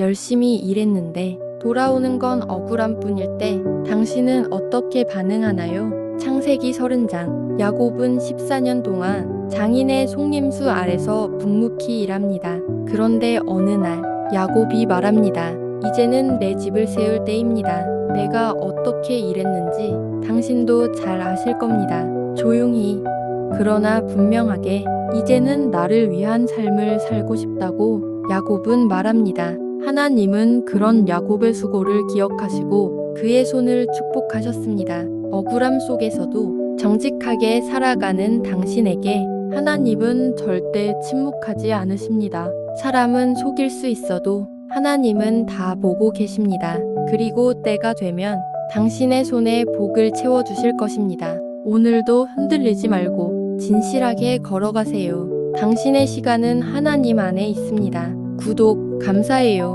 열심히 일했는데 돌아오는 건 억울한 뿐일 때 당신은 어떻게 반응하나요? 창세기 30장 야곱은 14년 동안 장인의 속림수 아래서 묵묵히 일합니다. 그런데 어느 날 야곱이 말합니다. 이제는 내 집을 세울 때입니다. 내가 어떻게 일했는지 당신도 잘 아실 겁니다. 조용히 그러나 분명하게 이제는 나를 위한 삶을 살고 싶다고 야곱은 말합니다. 하나님은 그런 야곱의 수고를 기억하시고 그의 손을 축복하셨습니다. 억울함 속에서도 정직하게 살아가는 당신에게 하나님은 절대 침묵하지 않으십니다. 사람은 속일 수 있어도 하나님은 다 보고 계십니다. 그리고 때가 되면 당신의 손에 복을 채워주실 것입니다. 오늘도 흔들리지 말고 진실하게 걸어가세요. 당신의 시간은 하나님 안에 있습니다. 구독 감사해요.